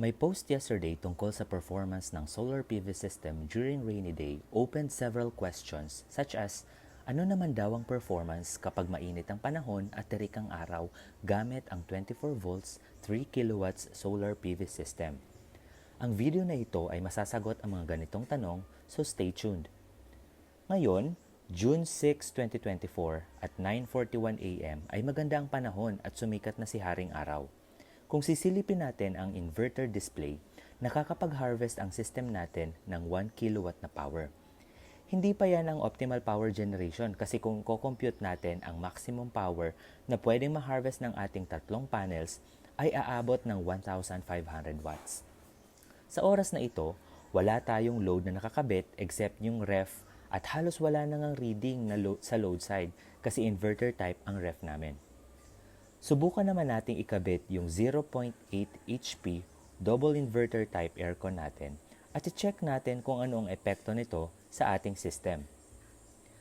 May post yesterday tungkol sa performance ng solar PV system during rainy day opened several questions such as ano naman daw ang performance kapag mainit ang panahon at terik ang araw gamit ang 24 volts 3 kilowatts solar PV system. Ang video na ito ay masasagot ang mga ganitong tanong so stay tuned. Ngayon, June 6, 2024 at 9.41 a.m. ay maganda ang panahon at sumikat na si Haring Araw. Kung sisilipin natin ang inverter display, nakakapag-harvest ang system natin ng 1 kilowatt na power. Hindi pa yan ang optimal power generation kasi kung ko-compute natin ang maximum power na pwedeng ma-harvest ng ating tatlong panels ay aabot ng 1,500 watts. Sa oras na ito, wala tayong load na nakakabit except yung ref at halos wala nang ang reading na lo- sa load side kasi inverter type ang ref namin. Subukan naman nating ikabit yung 0.8 HP double inverter type aircon natin at i-check natin kung ano ang epekto nito sa ating system.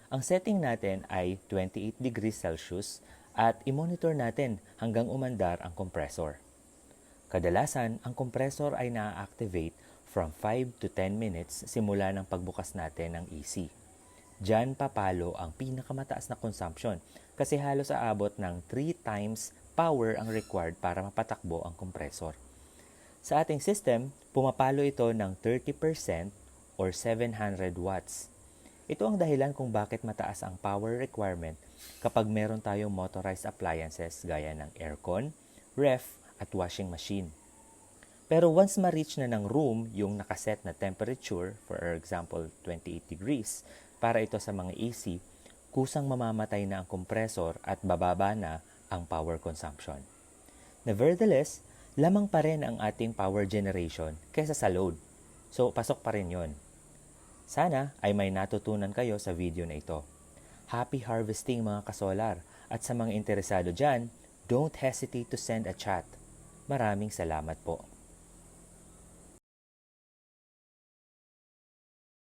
Ang setting natin ay 28 degrees Celsius at i-monitor natin hanggang umandar ang compressor. Kadalasan, ang compressor ay na-activate from 5 to 10 minutes simula ng pagbukas natin ng AC. Diyan papalo ang pinakamataas na consumption kasi halos aabot ng 3 times power ang required para mapatakbo ang compressor. Sa ating system, pumapalo ito ng 30% or 700 watts. Ito ang dahilan kung bakit mataas ang power requirement kapag meron tayong motorized appliances gaya ng aircon, ref, at washing machine. Pero once ma-reach na ng room yung nakaset na temperature, for example 28 degrees, para ito sa mga AC, kusang mamamatay na ang compressor at bababa na ang power consumption. Nevertheless, lamang pa rin ang ating power generation kaysa sa load. So, pasok pa rin yon. Sana ay may natutunan kayo sa video na ito. Happy harvesting mga kasolar at sa mga interesado dyan, don't hesitate to send a chat. Maraming salamat po.